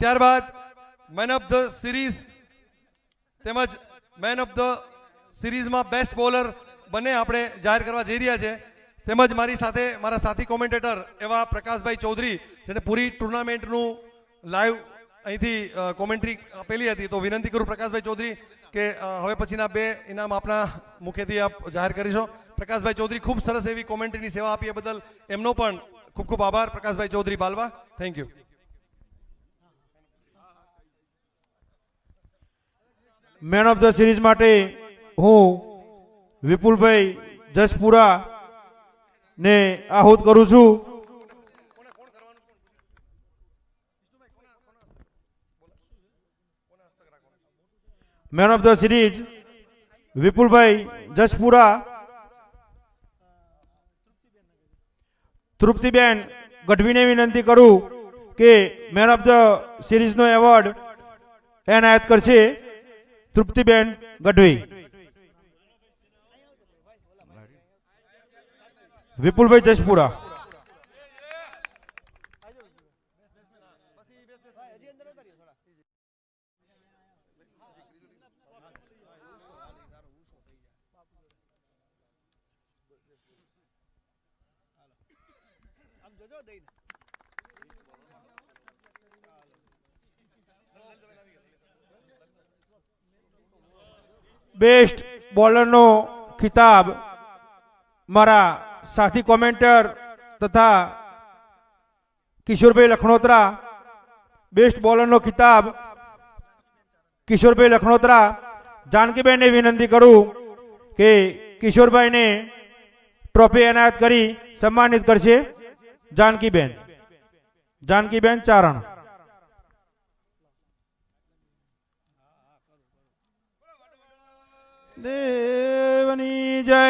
ત્યારબાદ man of the series તેમજ man of the સિરીઝમાં બેસ્ટ બોલર બંને આપણે જાહેર કરવા જઈ રહ્યા છે. તેમજ મારી સાથે મારા સાથી કોમેન્ટેટર એવા પ્રકાશભાઈ ચૌધરી જેને પૂરી ટુર્નામેન્ટનું લાઈવ અહીંથી કોમેન્ટ્રી આપેલી હતી. તો વિનંતી કરું પ્રકાશભાઈ ચૌધરી કે હવે પછીના બે ઇનામ આપના મુખેથી આપ જાહેર કરીશો. પ્રકાશભાઈ ચૌધરી ખૂબ સરસ એવી કોમેન્ટ્રીની સેવા આપી એ બદલ એમનો પણ ખૂબ ખૂબ આભાર Prakashbhai Chaudhary Balva thank you man of the series માટે હું વિપુલભાઈ જસપુરા ને આહુત કરું છું. Man of the series Vipulbhai Jaspura Triptiben ગઢવીને વિનંતી કરું કે મેન ઓફ ધ સિરીઝનો એવોર્ડ એનાયત કરશે તૃપ્તિબેન ગઢવી. વિપુલભાઈ જસપુરા. બેસ્ટ બોલરનો ખિતાબ મારા સાથી કોમેન્ટર તથા કિશોરભાઈ લખણોત્રા બેસ્ટ બોલરનો ખિતાબ કિશોરભાઈ લખણોત્રા જાનકીબેનને વિનંતી કરું કે કિશોરભાઈને ટ્રોફી એનાયત કરી સન્માનિત કરશે. જાનકીબેન જાનકીબેન ચારણ દેવની જય